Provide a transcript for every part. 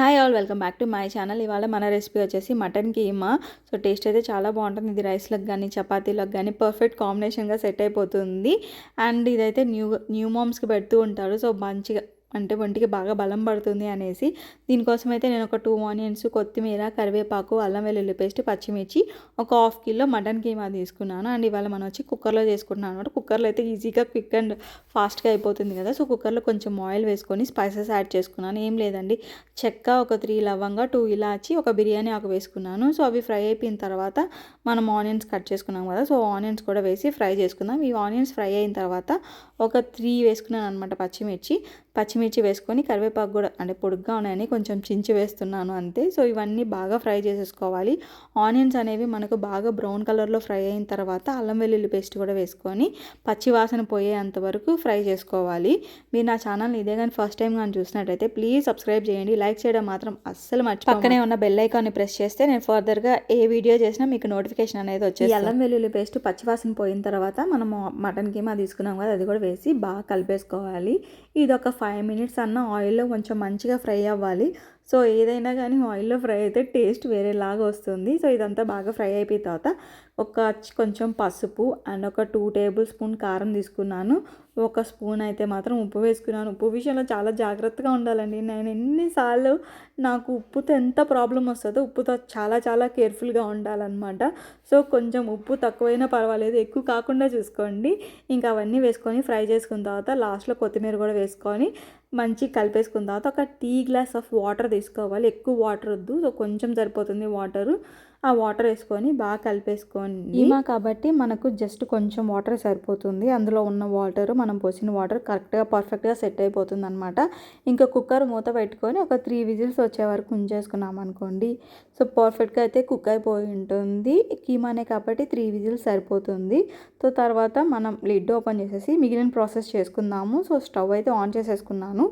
Hi all welcome back to my channel ఇవాళ మన recipe వచ్చేసి మటన్ కీమా సో టేస్ట్ అయితే చాలా బాగుంటుంది. ఇది రైస్లకు కానీ చపాతీలకు కానీ పర్ఫెక్ట్ కాంబినేషన్గా సెట్ అయిపోతుంది. అండ్ ఇదైతే న్యూ న్యూ మామ్స్కి పెడుతూ ఉంటారు. సో మంచిగా అంటే ఒంటికి బాగా బలం పడుతుంది అనేసి దీనికోసం అయితే నేను ఒక టూ ఆనియన్స్ కొత్తిమీర కరివేపాకు అల్లం వెల్లుల్లి పేస్ట్ పచ్చిమిర్చి ఒక హాఫ్ కిలో మటన్ కీమా తీసుకున్నాను. అండ్ ఇవాళ మనం వచ్చి కుక్కర్లో చేసుకుంటున్నాను అనమాట కుక్కర్లో అయితే ఈజీగా క్విక్ అండ్ ఫాస్ట్గా అయిపోతుంది కదా. సో కుక్కర్లో కొంచెం ఆయిల్ వేసుకొని స్పైసెస్ యాడ్ చేసుకున్నాను. ఏం లేదండి. చెక్క ఒక త్రీ లవంగా టూ ఇలాచి ఒక బిర్యానీ ఆకు వేసుకున్నాను. సో అవి ఫ్రై అయిపోయిన తర్వాత మనం ఆనియన్స్ కట్ చేసుకున్నాం కదా. సో ఆనియన్స్ కూడా వేసి ఫ్రై చేసుకుందాం. ఈ ఆనియన్స్ ఫ్రై అయిన తర్వాత ఒక త్రీ వేసుకున్నాను అనమాట పచ్చిమిర్చి. పచ్చిమిర్చి వేసుకొని కరివేపాకు కూడా అంటే పొడుగ్గా ఉన్నాయని కొంచెం చించి వేస్తున్నాను అంతే. సో ఇవన్నీ బాగా ఫ్రై చేసేసుకోవాలి. ఆనియన్స్ అనేవి మనకు బాగా బ్రౌన్ కలర్లో ఫ్రై అయిన తర్వాత అల్లం వెల్లుల్లి పేస్ట్ కూడా వేసుకొని పచ్చి వాసన పోయేంత వరకు ఫ్రై చేసుకోవాలి. మీరు నా ఛానల్ ఇదే కానీ ఫస్ట్ టైం కానీ చూసినట్టయితే ప్లీజ్ సబ్స్క్రైబ్ చేయండి. లైక్ చేయడం మాత్రం అస్సలు మర్చి పక్కనే ఉన్న బెల్ ఐకాన్ని ప్రెస్ చేస్తే నేను ఫర్దర్గా ఏ వీడియో చేసినా మీకు నోటిఫికేషన్ అనేది వచ్చేది అల్లం వెల్లుల్లి పేస్ట్ పచ్చివాసన పోయిన తర్వాత మనము మటన్ కీమా తీసుకున్నాం కదా అది కూడా వేసి బాగా కలిపేసుకోవాలి. ఇది ఒక ఫైవ్ మినిట్స్ అన్న ఆయిల్లో కొంచెం మంచిగా ఫ్రై అవ్వాలి. సో ఏదైనా కానీ ఆయిల్లో ఫ్రై అయితే టేస్ట్ వేరేలాగా వస్తుంది. సో ఇదంతా బాగా ఫ్రై అయిపోయిన తర్వాత ఒక కొంచెం పసుపు అండ్ ఒక టూ టేబుల్ స్పూన్ కారం తీసుకున్నాను. ఒక స్పూన్ అయితే మాత్రం ఉప్పు వేసుకున్నాను. ఉప్పు విషయంలో చాలా జాగ్రత్తగా ఉండాలండి. నేను ఎన్నిసార్లు నాకు ఉప్పుతో ఎంత ప్రాబ్లం వస్తుందో ఉప్పుతో చాలా చాలా కేర్ఫుల్గా ఉండాలన్నమాట. సో కొంచెం ఉప్పు తక్కువైనా పర్వాలేదు. ఎక్కువ కాకుండా చూసుకోండి. ఇంకా అవన్నీ వేసుకొని ఫ్రై చేసుకున్న తర్వాత లాస్ట్లో కొత్తిమీర కూడా వేసుకొని మంచి కలిపేసుకున్న తర్వాత ఒక టీ గ్లాస్ ఆఫ్ వాటర్ తీసుకోవాలి. ఎక్కువ వాటర్ వద్దు. సో కొంచెం సరిపోతుంది వాటరు. ఆ వాటర్ వేసుకొని బాగా కలిపేసుకోండి ఈమా కాబట్టి మనకు జస్ట్ కొంచెం వాటర్ సరిపోతుంది. అందులో ఉన్న వాటర్ మనం పోసిన వాటర్ కరెక్ట్గా పర్ఫెక్ట్గా సెట్ అయిపోతుంది అనమాట ఇంకా కుక్కర్ మూత పెట్టుకొని ఒక త్రీ విజిల్స్ వచ్చే వరకు ఉంచేసుకున్నాం అనుకోండి. సో పర్ఫెక్ట్గా అయితే కుక్ అయిపోయి ఉంటుంది. కీమానే కాబట్టి త్రీ విజిల్స్ సరిపోతుంది. సో తర్వాత మనం లిడ్ ఓపెన్ చేసేసి మిగిలిన ప్రాసెస్ చేసుకుందాము. సో స్టవ్ అయితే ఆన్ చేసేసుకున్నాను.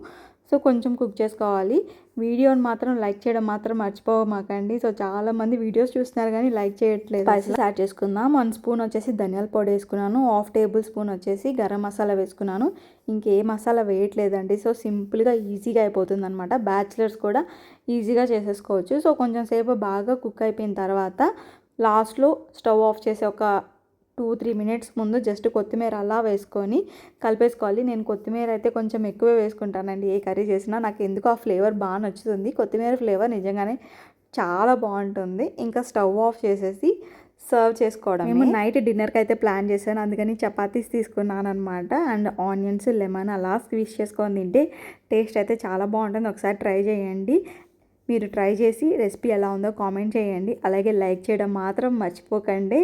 సో కొంచెం కుక్ చేసుకోవాలి. వీడియోని మాత్రం లైక్ చేయడం మాత్రం మర్చిపోమాకండి సో చాలామంది వీడియోస్ చూస్తున్నారు కానీ లైక్ చేయట్లేదు. స్పైసెస్ యాడ్ చేసుకుందాం. వన్ స్పూన్ వచ్చేసి ధనియాల పొడి వేసుకున్నాను. హాఫ్ టేబుల్ స్పూన్ వచ్చేసి గరం మసాలా వేసుకున్నాను. ఇంకే మసాలా వేయట్లేదండి. సో సింపుల్గా ఈజీగా అయిపోతుంది అనమాట బ్యాచిలర్స్ కూడా ఈజీగా చేసేసుకోవచ్చు. సో కొంచెం సేపు బాగా కుక్ అయిపోయిన తర్వాత లాస్ట్లో స్టవ్ ఆఫ్ చేసి ఒక టూ త్రీ మినిట్స్ ముందు జస్ట్ కొత్తిమీర అలా వేసుకొని కలిపేసుకోవాలి. నేను కొత్తిమీర అయితే కొంచెం ఎక్కువే వేసుకుంటానండి. ఏ కర్రీ చేసినా నాకు ఎందుకు ఆ ఫ్లేవర్ బాగా నచ్చుతుంది. కొత్తిమీర ఫ్లేవర్ నిజంగానే చాలా బాగుంటుంది. ఇంకా స్టవ్ ఆఫ్ చేసేసి సర్వ్ చేసుకోవడం మేము నైట్ డిన్నర్కి అయితే ప్లాన్ చేశాను. అందుకని చపాతీస్ తీసుకున్నాను అనమాట అండ్ ఆనియన్స్ లెమన్ అలా స్క్వీజ్ చేసుకొని తింటే టేస్ట్ అయితే చాలా బాగుంటుంది. ఒకసారి ట్రై చేయండి. మీరు ట్రై చేసి రెసిపీ ఎలా ఉందో కామెంట్ చేయండి. అలాగే లైక్ చేయడం మాత్రం మర్చిపోకండి.